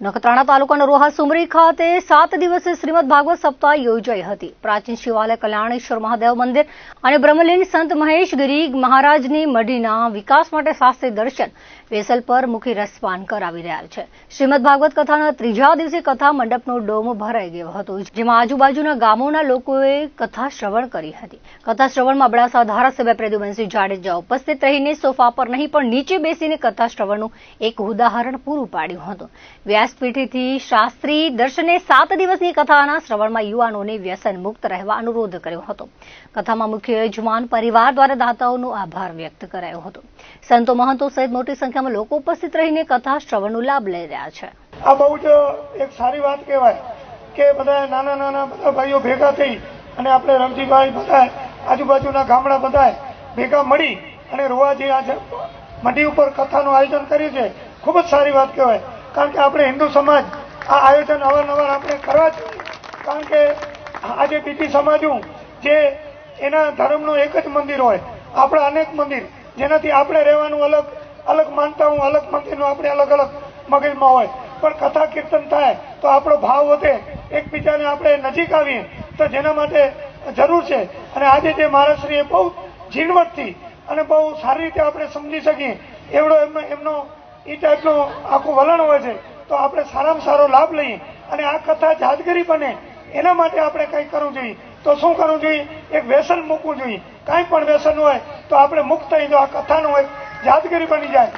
નખત્રાણા તાલુકાના રોહા સુમરી ખાતે સાત દિવસે શ્રીમદ ભાગવત સપ્તાહ યોજાઈ હતી. પ્રાચીન શિવાલય, કલ્યાણેશ્વર મહાદેવ મંદિર અને બ્રહ્મલીન સંત મહેશગીરી મહારાજની મઢીના વિકાસ માટે શાસ્ત્રી દર્શન વેસલ પર મુખી રસપાન કરાવી રહ્યા છે. શ્રીમદ ભાગવત કથાના ત્રીજા દિવસે કથા મંડપનો ડોમ ભરાઈ ગયો હતો, જેમાં આજુબાજુના ગામોના લોકોએ કથા શ્રવણ કરી હતી. કથા શ્રવણમાં અબડાસા ધારાસભ્ય પ્રદ્યુમનસિંહ જાડેજા ઉપસ્થિત રહીને સોફા પર નહીં પણ નીચે બેસીને કથા શ્રવણનું એક ઉદાહરણ પૂરું પાડ્યું હતું. વ્યાસપીઠથી શાસ્ત્રી દર્શને સાત દિવસની કથાના શ્રવણમાં યુવાનોને વ્યસન મુક્ત રહેવા અનુરોધ કર્યો હતો. કથામાં મુખ્ય યજમાન પરિવાર દ્વારા દાતાઓનો આભાર વ્યક્ત કરાયો હતો. સંતો મહંતો સહિત મોટી સંખ્યામાં લોકો ઉપસ્થિત રહીને કથા શ્રવણનો લાભ લઈ રહ્યા છે. આ બહુ જ એક સારી વાત કહેવાય કે બધા નાના નાના બધા ભાઈઓ ભેગા થઈ અને આપણે રમજીભાઈ બધા આજુબાજુના ગામડા બધા ભેગા મળી અને રોવાજી આજે મઢી ઉપર કથાનું આયોજન કર્યું છે ખૂબ જ સારી વાત કહેવાય. કારણ કે આપણે હિન્દુ સમાજ, આ આયોજન અવારનવાર આપણે કરવા જોઈએ. કારણ કે આજે બીજી સમાજો જે એના ધર્મનું એક જ મંદિર હોય, આપણા અનેક મંદિર, જેનાથી આપણે રહેવાનું અલગ અલગ માનતા હું અલગ મંદિરનું આપણે અલગ અલગ મગજમાં હોય. પણ કથા કીર્તન થાય, તો આપણો ભાવ વધે. એકબીજાને આપણે નજીક આવીએ, તો જેના માટે જરૂર છે. અને આજે જે મહારાષ્ટ્રીએ બહુ ઝીણવટથી અને બહુ સારી રીતે આપણે સમજી શકીએ, એવડો એમનો એમનો એ ટાઈપનો આખું વલણ હોય છે. તો આપણે સારામાં સારો લાભ લઈએ અને આ કથા જાદગીરી બને. એના માટે આપણે કંઈક કરવું જોઈએ? તો શું કરવું જોઈએ? એક વ્યસન મૂકવું જોઈએ. કાંઈ પણ વ્યસન હોય તો આપણે મુક્ત થઈ જો આ કથાનું એક યાદગીરી બની જાય.